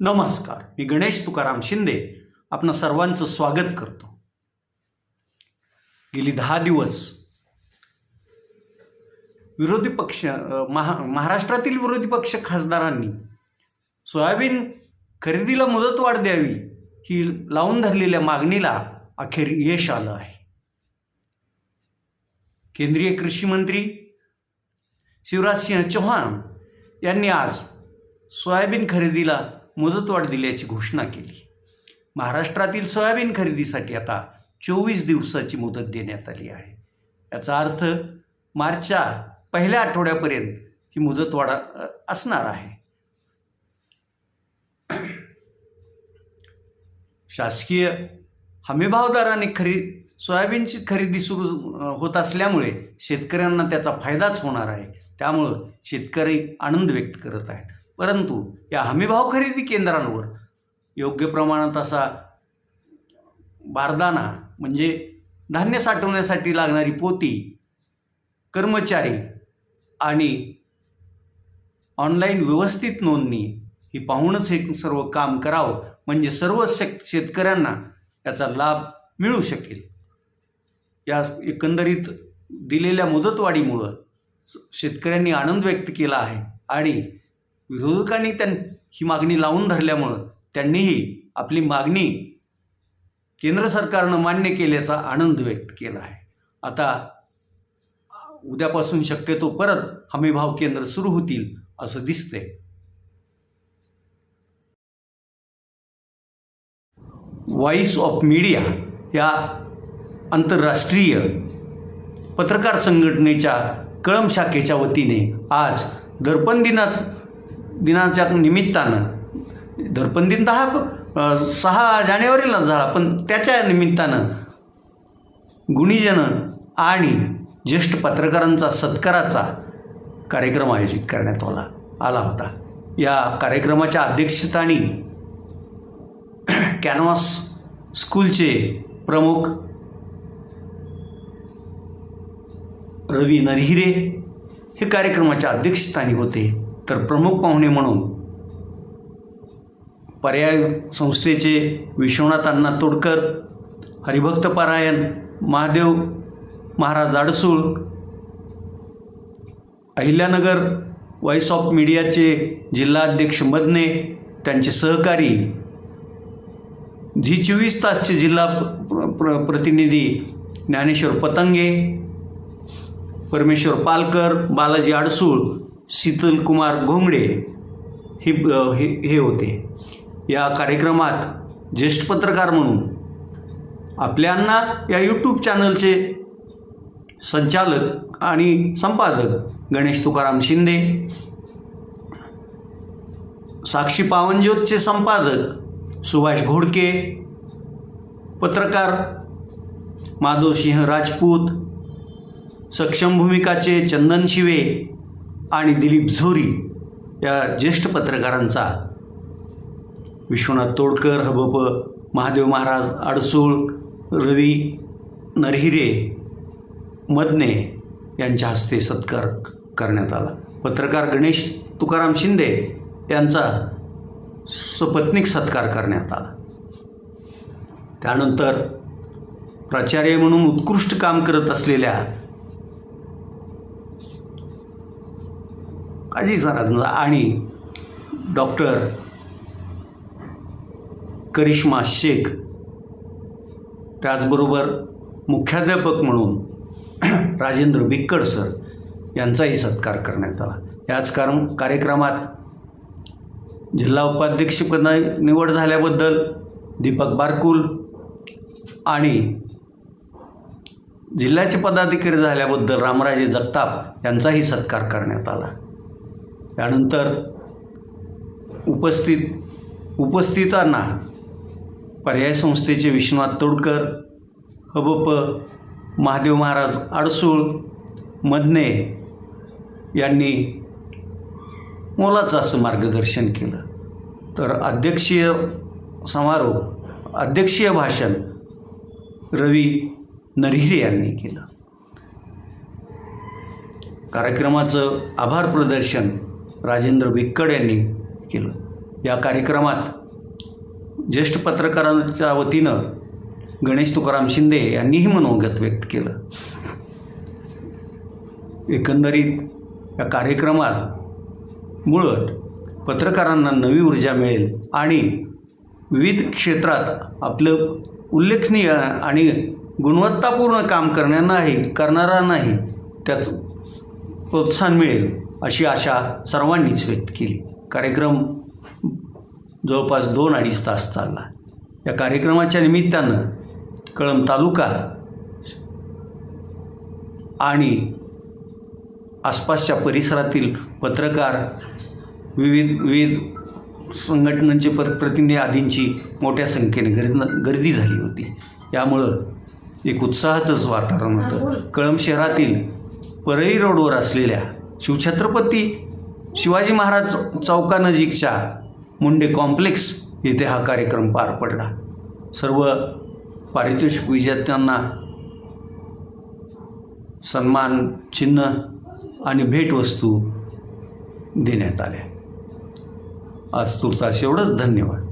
नमस्कार. मी गणेश तुकाराम शिंदे आपण सर्वांचं स्वागत करतो. गेली दहा दिवस विरोधी पक्ष महा महाराष्ट्रातील विरोधी पक्ष खासदारांनी सोयाबीन खरेदीला मुदतवाढ द्यावी ही लावून धरलेल्या मागणीला अखेर यश आलं आहे. केंद्रीय कृषी मंत्री शिवराजसिंह चौहान यांनी आज सोयाबीन खरेदीला मुदतवाढ दिल्याची घोषणा केली. महाराष्ट्रातील सोयाबीन खरेदीसाठी आता चोवीस दिवसाची मुदत देण्यात आली आहे. याचा अर्थ मार्चच्या पहिल्या आठवड्यापर्यंत ही मुदतवाढ असणार आहे. शासकीय हमीभाव दराने खरी सोयाबीनची खरेदी सुरू होत असल्यामुळे शेतकऱ्यांना त्याचा फायदाच होणार आहे. त्यामुळं शेतकरी आनंद व्यक्त करत आहेत. परंतु या हमीभाव खरेदी केंद्रांवर योग्य प्रमाणात असा बारदाना म्हणजे धान्य साठवण्यासाठी लागणारी पोती कर्मचारी आणि ऑनलाईन व्यवस्थित नोंदणी ही पाहूनच हे सर्व काम करावं म्हणजे सर्व शेत शेतकऱ्यांना याचा लाभ मिळू शकेल. या एकंदरीत दिलेल्या मुदतवाढीमुळं शेतकऱ्यांनी आनंद व्यक्त केला आहे आणि विरोधकांनी त्यां ही मागणी लावून धरल्यामुळं त्यांनीही आपली मागणी केंद्र सरकारनं मान्य केल्याचा आनंद व्यक्त केला आहे. आता उद्यापासून शक्यतो परत हमीभाव केंद्र सुरू होतील असं दिसतंय. व्हॉइस ऑफ मीडिया या आंतरराष्ट्रीय पत्रकार संघटनेच्या कळम शाखेच्या वतीने आज दर्पण दिनाच दिनाच्या निमित्तानं. दर्पण दिन दहा सहा जानेवारीला झाला पण त्याच्या निमित्तानं गुणीजन आणि ज्येष्ठ पत्रकारांचा सत्काराचा कार्यक्रम आयोजित करण्यात आला आला होता. या कार्यक्रमाच्या अध्यक्षस्थानी कॅनव्हास स्कूलचे प्रमुख रवी नरहिरे हे कार्यक्रमाच्या अध्यक्षस्थानी होते. तर प्रमुख पाहुणे म्हणून पर्याय संस्थेचे विश्वनाथ अण्णा तोडकर हरिभक्त पारायण महादेव महाराज आडसूळ अहिल्यानगर व्हॉइस ऑफ मीडियाचे जिल्हाध्यक्ष मदने त्यांचे सहकारी झी चोवीस तासचे जिल्हा प्र प्र प्रतिनिधी ज्ञानेश्वर पतंगे परमेश्वर पालकर बालाजी आडसूळ शीतल कुमार घोंगडे हे हे हे होते. या कार्यक्रमात ज्येष्ठ पत्रकार म्हणून आपल्यांना या यूट्यूब चॅनलचे संचालक आणि संपादक गणेश तुकाराम शिंदे साक्षी पावनज्योतचे संपादक सुभाष घोडके पत्रकार माधवसिंह राजपूत सक्षम भूमिकाचे चंदन शिवे आणि दिलीप झोरी या ज्येष्ठ पत्रकारांचा विश्वनाथ तोडकर हबप महादेव महाराज अडसूळ रवी नरहिरे मदने यांच्या हस्ते सत्कार करण्यात आला. पत्रकार गणेश तुकाराम शिंदे यांचा सपत्निक सत्कार करण्यात आला. त्यानंतर प्राचार्य म्हणून उत्कृष्ट काम करत असलेल्या काजी सरांचा आणि डॉक्टर करिश्मा शेख त्याचबरोबर मुख्याध्यापक म्हणून राजेंद्र बिक्कड सर यांचाही सत्कार करण्यात आला. याच कार कार्यक्रमात जिल्हा उपाध्यक्षपदा निवड झाल्याबद्दल दीपक बारकुल आणि जिल्ह्याचे पदाधिकारी झाल्याबद्दल रामराजे जगताप यांचाही सत्कार करण्यात आला. त्यानंतर उपस्थित उपस्थितांना पर्याय संस्थेचे विश्वनाथ तोडकर हबप महादेव महाराज आडसूळ मदने यांनी मोलाचं असं मार्गदर्शन केलं. तर अध्यक्षीय समारोप अध्यक्षीय भाषण रवी नरहिरे यांनी केलं. कार्यक्रमाचं आभार प्रदर्शन राजेंद्र बिक्कड यांनी केलं. या कार्यक्रमात ज्येष्ठ पत्रकारांच्या वतीनं गणेश तुकाराम शिंदे यांनीही मनोगत व्यक्त केलं. एकंदरीत या कार्यक्रमात मुळत पत्रकारांना नवी ऊर्जा मिळेल आणि विविध क्षेत्रात आपलं उल्लेखनीय आणि गुणवत्तापूर्ण काम करण्यांनाही करणारा नाही त्याचं प्रोत्साहन मिळेल. अशी आशा सर्वांनीच व्यक्त केली. कार्यक्रम जवळपास दोन अडीच तास चालला. या कार्यक्रमाच्या निमित्तानं कळंब तालुका आणि आसपासच्या परिसरातील पत्रकार विविध विविध संघटनांचे प प्रतिनिधी आदींची मोठ्या संख्येने गर्द गर्दी झाली होती. यामुळं एक उत्साहाचंच वातावरण होतं. कळंब शहरातील परळी रोडवर असलेल्या शिवछत्रपती शिवाजी महाराज चौकानजीकच्या मुंडे कॉम्प्लेक्स येथे हा कार्यक्रम पार पडला. सर्व पारितोषिक विजेत्यांना सन्मान चिन्ह आणि भेटवस्तू देण्यात आल्या. आज तुर्तास एवढंच. धन्यवाद.